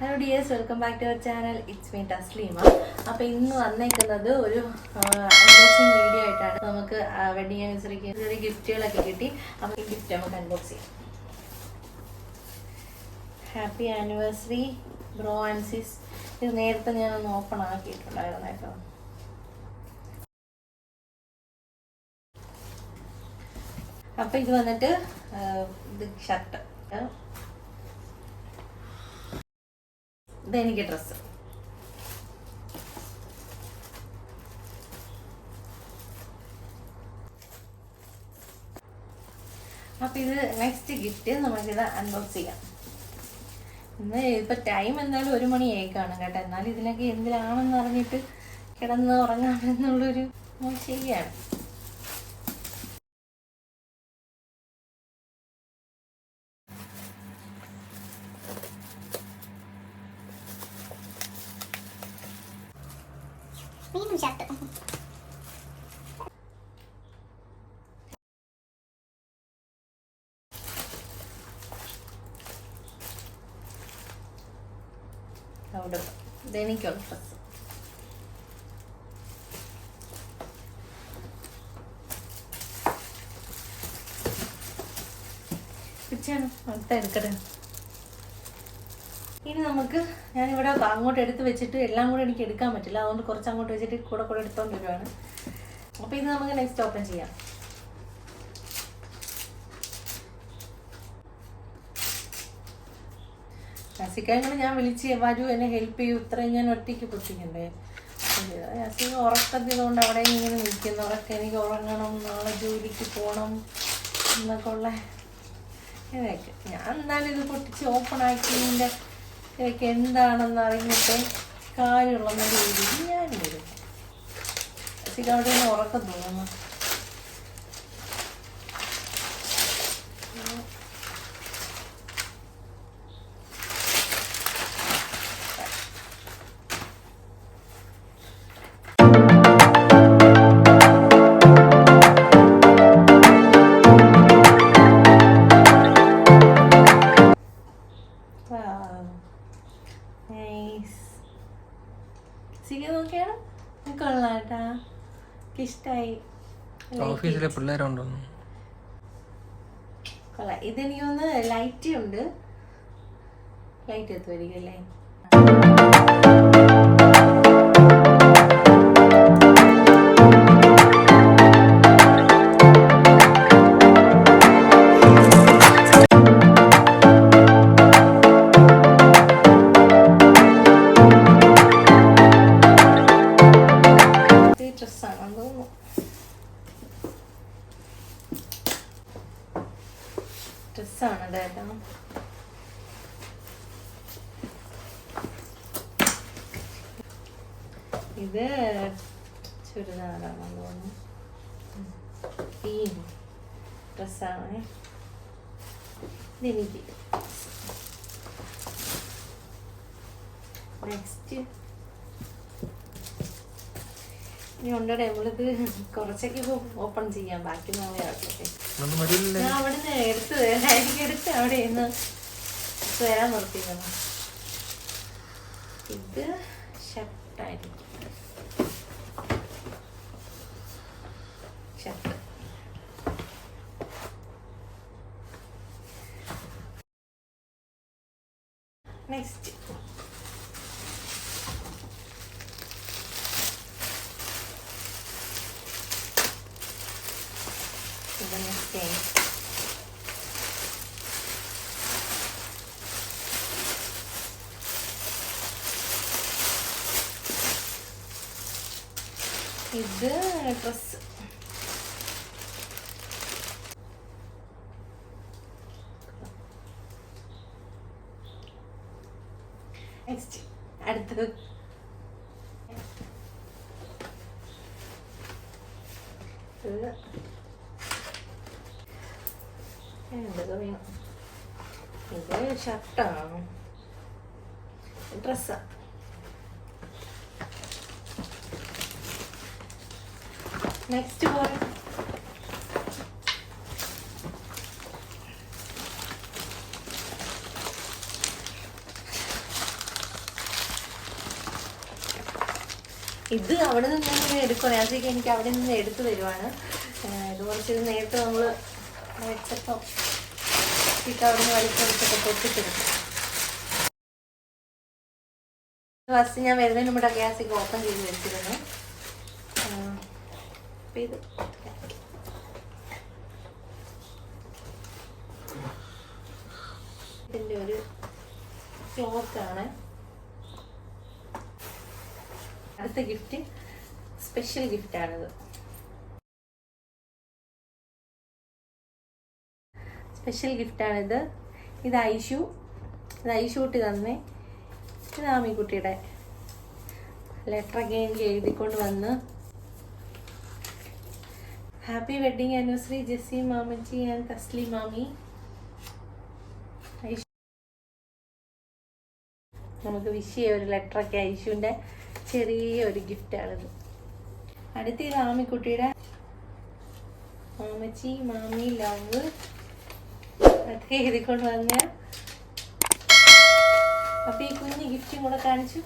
Hello dears welcome back to our channel it's me Tasleema അപ്പോൾ ഇന്ന് വന്നേക്കുന്നത് ഒരു അൺബോക്സിംഗ് വീഡിയോ ആയിട്ടാണ്. നമുക്ക് വെഡിങ് ആനിവേഴ്സറിക്ക് ചെറിയ ഗിഫ്റ്റുകളൊക്കെ കിട്ടി. അപ്പോൾ ഈ ഗിഫ്റ്റ് നമുക്ക് അൺബോക്സ് ചെയ്യാം. Happy anniversary bro and sis ഇത് നേരത്തെ ഞാനൊന്ന് ഓപ്പൺ ആക്കിയിട്ടുണ്ടായിരുന്നു കേട്ടോ. അപ്പൊ ഇത് വന്നിട്ട് ഇത് ഷർട്ട്. ഇതെനിക്ക് ഡ്രസ്സ്. അപ്പൊ ഇത് നെക്സ്റ്റ് ഗിഫ്റ്റ് നമുക്കിത് അൺബോക്സ് ചെയ്യാം. ഇന്ന് ഇപ്പൊ ടൈം എന്തായാലും ഒരു മണി ഏക്കാണ് കേട്ടോ. എന്നാലും ഇതിനൊക്കെ എന്തിനാണെന്ന് അറിഞ്ഞിട്ട് കിടന്ന് ഉറങ്ങാമെന്നുള്ളൊരു ശരിയാണ്. വീണ്ടും ഷർട്ട് അവിടെ ഇതെനിക്കുള്ള ഡ്രസ്സ് പിച്ചാണ് അടുത്ത എടുക്കട്ടെ. ഇനി നമുക്ക് ഞാനിവിടെ അങ്ങോട്ട് എടുത്ത് വെച്ചിട്ട് എല്ലാം കൂടെ എനിക്ക് എടുക്കാൻ പറ്റില്ല. അതുകൊണ്ട് കുറച്ച് അങ്ങോട്ട് വെച്ചിട്ട് കൂടെ കൂടെ എടുത്തോണ്ട് വരുവാണ് അപ്പോൾ ഇത് നമുക്ക് നെക്സ്റ്റ് ഓപ്പൺ ചെയ്യാം. അസിക്കാങ്ങൾ ഞാൻ വിളിച്ച് വരൂ എന്നെ ഹെൽപ്പ് ചെയ്യൂ. ഇത്രയും ഞാൻ ഒറ്റയ്ക്ക് പൊട്ടിക്കണ്ടേ? അസിക ഉറക്കത്തിയതുകൊണ്ട് അവിടെ ഇങ്ങനെ നിൽക്കുന്നു. ഉറക്കം എനിക്ക് ഉറങ്ങണം. നാളെ ജോലിക്ക് പോകണം എന്നൊക്കെ ഉള്ള ഇതൊക്കെ. ഞാൻ എന്നാലും ഇത് പൊട്ടിച്ച് ഓപ്പൺ ആക്കിയതിന്റെ ഇതൊക്കെ എന്താണെന്ന് അറിഞ്ഞിട്ട് കാര്യമുള്ള രീതിയിൽ ഞാൻ വരും പക്ഷേ അവിടെ ഉറക്കം തോന്നുന്നു കേട്ടാ ഇഷ്ടായി ഓഫീസിലെ പിള്ളേരുണ്ടോ കൊള്ളാം. ഇതെനിക്ക് ഒന്ന് ലൈറ്റ് ഉണ്ട്. ലൈറ്റ് എത്തുമായിരിക്കും അല്ലേ? ഇത് ചുരിദാറാണെന്ന് തോന്നുന്നു തീം ഡ്രസ്സാണ്. ഇതെനിക്ക് നെക്സ്റ്റ് ഇനി ഉണ്ടടെ നമ്മളിത് കുറച്ചൊക്കെ ഓപ്പൺ ചെയ്യാം. ബാക്കി നാളെ ആക്കട്ടെ ഞാൻ അവിടെ നിന്ന് എടുത്ത് എനിക്ക് എടുത്ത് അവിടെ നിന്ന് വരാൻ നിർത്തിയിരുന്നു ഇത് ഷർട്ടായിരിക്കും ഷർട്ട് നെക്സ്റ്റ് ഇത് നെക്സ്റ്റ് ഇത് ഡ്രസ് നെക്സ്റ്റ് അടുത്തത്. എന്തൊക്കെ വേണം. ഇത് ഷർട്ടാണ് ഡ്രസ്സാ നെക്സ്റ്റ് പോലെ ഇത് അവിടെ നിന്ന് ഞാൻ എടുക്കും രാത്രിക്ക് എനിക്ക് അവിടെ നിന്ന് എടുത്തു തരുവാണ്. ഇത് കുറച്ച് നേരത്തെ നമ്മൾ വെച്ചപ്പോൾ ഇട്ട് അവിടെ നിന്ന് വലിച്ചെടുത്തൊക്കെ പൊട്ടിച്ചെടുക്കും ഫസ്റ്റ് ഞാൻ വരുന്നതിന് മുമ്പ് ഗ്യാസ് ഓപ്പൺ ചെയ്ത് വെച്ചിരുന്നു. ഇതിന്റെ ഒരു ക്ലോക്കാണ് അടുത്ത ഗിഫ്റ്റ് സ്പെഷ്യൽ ഗിഫ്റ്റാണിത് സ്പെഷ്യൽ ഗിഫ്റ്റാണിത് ഇത് ഐഷു. ഇത് ഐഷു കുട്ടി തന്നെ. ഇത് ആമിക്കുട്ടിയുടെ ലെറ്ററൊക്കെ എനിക്ക് എഴുതിക്കൊണ്ട് വന്ന്. ഹാപ്പി വെഡിങ് ആനിവേഴ്സറി ജെസ്സി മാമച്ചി ആൻഡ് തസ്ലി മാമി. നമുക്ക് വിഷ് ചെയ്യാം ഒരു ലെറ്ററൊക്കെ ഐഷുവിന്റെ. ചെറിയ ഒരു ഗിഫ്റ്റാണിത് അടുത്ത ഇത് ആമിക്കുട്ടിയുടെ മാമച്ചി മാമി ലവ് അതൊക്കെ എഴുതിക്കൊണ്ട് വന്ന. അപ്പൊ ഈ കുഞ്ഞ് ഗിഫ്റ്റും കൂടെ കാണിച്ചു.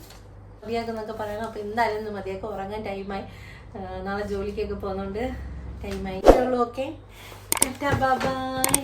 മതിയാക്കുന്നൊക്കെ പറയണം. അപ്പൊ എന്തായാലും മതിയാക്കും. ഉറങ്ങാൻ ടൈമായി. നാളെ ജോലിക്കൊക്കെ പോകുന്നുണ്ട് ടൈമായി. Okay bye